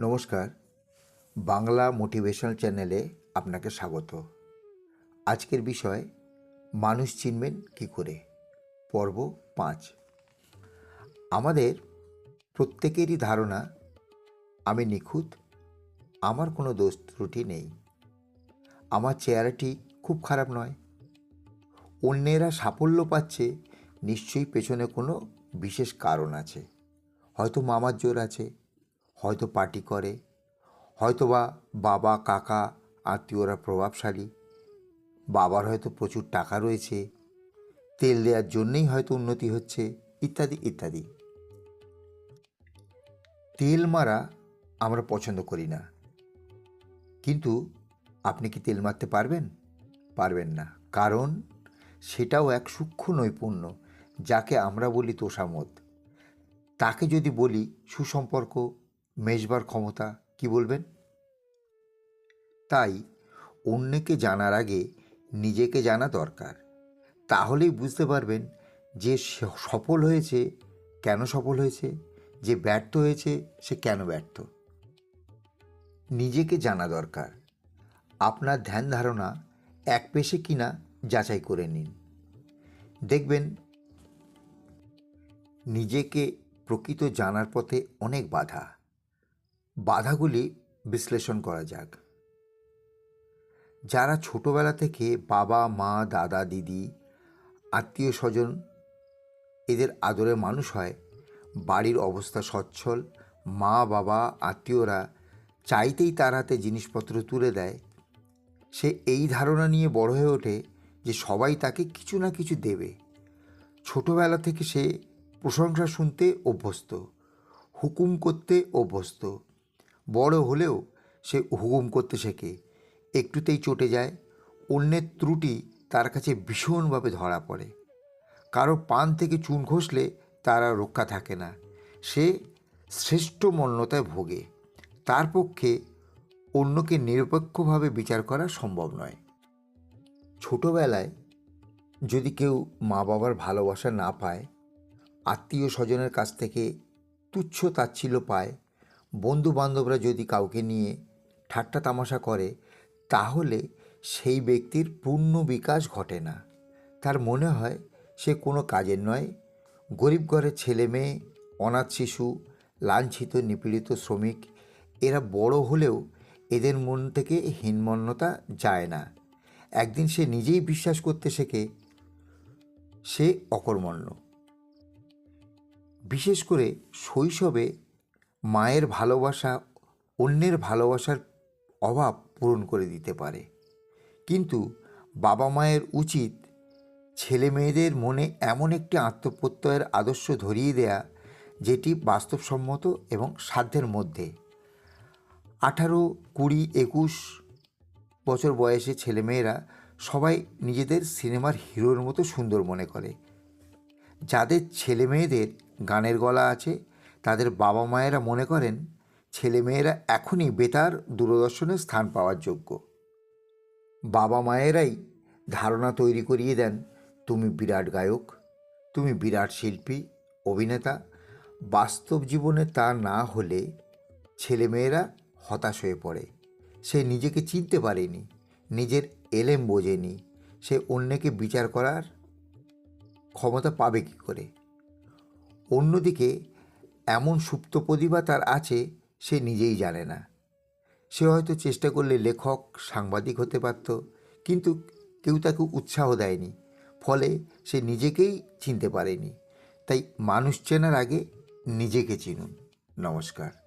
নমস্কার। বাংলা মোটিভেশনাল চ্যানেলে আপনাকে স্বাগত। আজকের বিষয়, মানুষ চিনবেন কী করে? পর্ব পাঁচ। আমাদের প্রত্যেকেরই ধারণা, আমি নিখুঁত, আমার কোনো দোষ ত্রুটি নেই। আমার চেহারাটি খুব খারাপ নয়। অন্যেরা সাফল্য পাচ্ছে, নিশ্চয়ই পেছনে কোনো বিশেষ কারণ আছে। হয়তো মামার জোর আছে হয়তো পার্টি করে হয়তো বা বাবা, কাকা, আত্মীয়রা প্রভাবশালী, বাবার হয়তো প্রচুর টাকা রয়েছে, তেল দেওয়ার জন্যেই হয়তো উন্নতি হচ্ছে, ইত্যাদি ইত্যাদি। তেল মারা আমরা পছন্দ করি না। কিন্তু আপনি কি তেল মারতে পারবেন? পারবেন না। কারণ সেটাও এক সূক্ষ্ম নৈপুণ্য, যাকে আমরা বলি তোষামত তাকে যদি বলি সুসম্পর্ক মেশবার ক্ষমতা, কি বলবেন? তাই অন্যকে জানার আগে নিজেকে জানা দরকার। তাহলেই বুঝতে পারবেন যে সফল হয়েছে কেন সফল হয়েছে, যে ব্যর্থ হয়েছে সে কেন ব্যর্থ। নিজেকে জানা দরকার। আপনার ধ্যান ধারণা এক পেশে কিনা যাচাই করে নিন। দেখবেন নিজেকে প্রকৃত জানার পথে অনেক বাধা। বাধাগুলি বিশ্লেষণ করা যাক। যারা ছোটবেলা থেকে বাবা, মা, দাদা, দিদি, আত্মীয় স্বজন এদের আদরে মানুষ হয়, বাড়ির অবস্থা সচ্ছল, মা, বাবা, আত্মীয়রা চাইতেই তার হাতে জিনিসপত্র তুলে দেয়, সে এই ধারণা নিয়ে বড় হয়ে ওঠে যে সবাই তাকে কিছু না কিছু দেবে। ছোটবেলা থেকে সে প্রশংসা শুনতে অভ্যস্ত, হুকুম করতে অভ্যস্ত বড় হলেও সে হুকুম করতে শেখে। একটুতেই চটে যায়, অন্যের ত্রুটি তার কাছে ভীষণভাবে ধরা পড়ে। কারও পান থেকে চুন ঘষলে তার আর রক্ষা থাকে না। সে শ্রেষ্ঠ মন্যতায় ভোগে। তার পক্ষে অন্যকে নিরপেক্ষভাবে বিচার করা সম্ভব নয়। ছোটবেলায় যদি কেউ মা বাবার ভালোবাসা না পায় আত্মীয় স্বজনের কাছ থেকে তুচ্ছ তাচ্ছিল্য পায় বন্ধু বান্ধবরা যদি কাউকে নিয়ে ঠাট্টা তামাশা করে, তাহলে সেই ব্যক্তির পূর্ণ বিকাশ ঘটে না। তার মনে হয় সে কোনো কাজের নয়। গরিব ঘরের ছেলে মেয়ে, অনাথ শিশু, লাঞ্ছিত, নিপীড়িত শ্রমিক, এরা বড় হলেও এদের মন থেকে হীনমন্যতা যায় না। একদিন সে নিজেই বিশ্বাস করতে শেখে, সে অকর্মণ্য। বিশেষ করে শৈশবে মায়ের ভালোবাসা অন্যের ভালোবাসার অভাব পূরণ করে দিতে পারে। কিন্তু বাবা মায়ের উচিত ছেলে মেয়েদের মনে এমন একটি আত্মপ্রত্যয়ের আদর্শ ধরিয়ে দেয়া, যেটি বাস্তবসম্মত এবং সাধ্যের মধ্যে। আঠারো, কুড়ি, একুশ বছর বয়সে ছেলেমেয়েরা সবাই নিজেদের সিনেমার হিরোর মতো সুন্দর মনে করে। যাদের ছেলে মেয়েদের গানের গলা আছে তাদের বাবা মায়েরা মনে করেন, ছেলেমেয়েরা এখনই বেতার দূরদর্শনে স্থান পাওয়ার যোগ্য। বাবা মায়েরাই ধারণা তৈরি করিয়ে দেন, তুমি বিরাট গায়ক, তুমি বিরাট শিল্পী, অভিনেতা। বাস্তব জীবনে তা না হলে ছেলেমেয়েরা হতাশ হয়ে পড়ে। সে নিজেকে চিনতে পারেনি, নিজের এলেম বোঝেনি। সে অন্যকে বিচার করার ক্ষমতা পাবে কী করে? অন্যদিকে এমন সুপ্ত প্রতিভা তার আছে, সে নিজেই জানে না। সে হয়তো চেষ্টা করলে লেখক, সাংবাদিক হতে পারত, কিন্তু কেউ তাকে উৎসাহ দেয়নি। ফলে সে নিজেকেই চিনতে পারেনি। তাই মানুষ চেনার আগে নিজেকে চিনুন। নমস্কার।